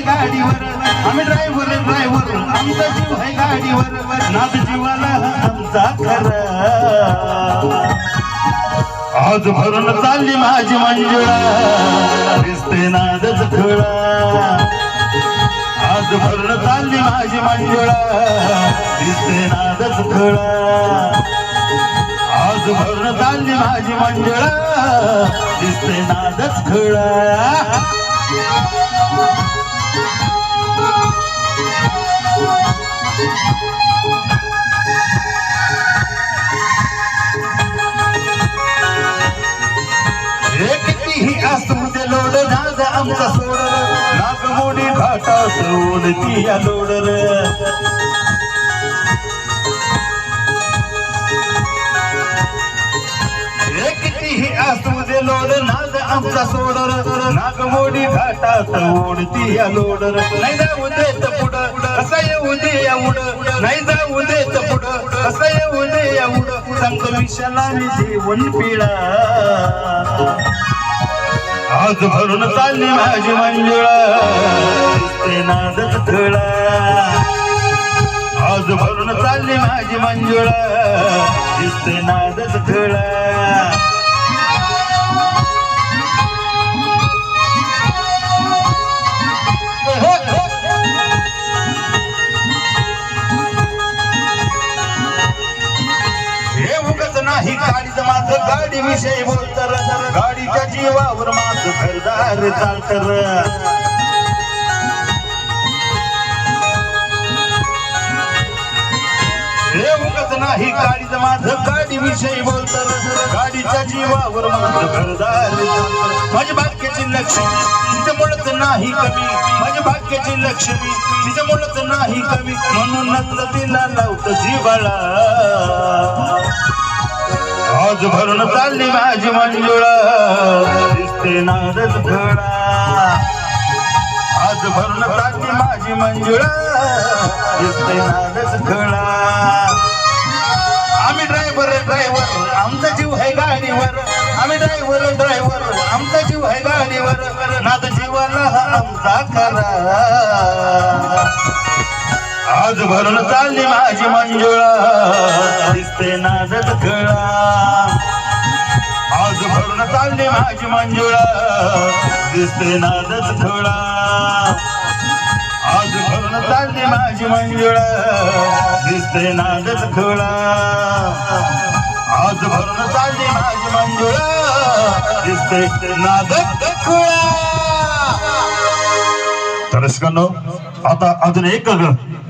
गाडीवर आमचा जीव आहे गाडीवर. नाद जीवाला आमचा खर. आज भरून चालली माझी मंजुळा. दिसते नादच खुळा आज भरून चालली माझी मंजुळा. दिसते नादच खुळा आज भरून चालली माझी मंजुळा. दिसते नादच खुळा اسان لوڊ نگ انگ سونر نگ موڙي ڀاٽا سون ڪيئن سونر आमचा सोडर नागमोडी मोडी ओढती या लोडर. नाही जाऊ देत पुढं कसं येऊ दे या उड. नाही जाऊ देत पुढं कसं येऊ दे या उड. सांगतो मी जेवण पिळा. आज भरून चालली माझी मंजुळा. दिसते नादच थळा आज भरून चालली माझी मंजुळा. दिसते नादच थळा नाही गाडीच माझं गाडी विषयी बोलतर. गाडीच्या जीवावर माझं घरदार चालतर. नाही गाडीच माझं गाडी विषयी बोलत गाडीच्या जीवावर माझं घरदार माझ्या भाग्याची लक्ष्मी तिचं मुळत नाही कमी. माझ्या भाग्याची लक्ष्मी तिचं मुळत नाही कमी. म्हणूनच तिला लावत जीवाला आज भरून चालली माझी मंजुळा. दिसते नारद घडा. आज भरून चालली माझी मंजुळा. दिसते नारद घडा. आम्ही ड्रायव्हर ड्रायव्हर आमचा जीव आहे गाडीवर. आम्ही ड्रायव्हर ड्रायव्हर आमचा जीव आहे गाडीवर. नाद जीवाला आमचा खरा. आज भरून चालली माझी मंजुळा. दिसते नादत खळा. आज भरून चालली माझी मंजुळा. दिसते नादत खळा. आज भरून चालली माझी मंजुळा. दिसते नादच खळा. आज भरून चालली माझी मंजुळा. दिसते नादत खुळा. तर आता अजून एक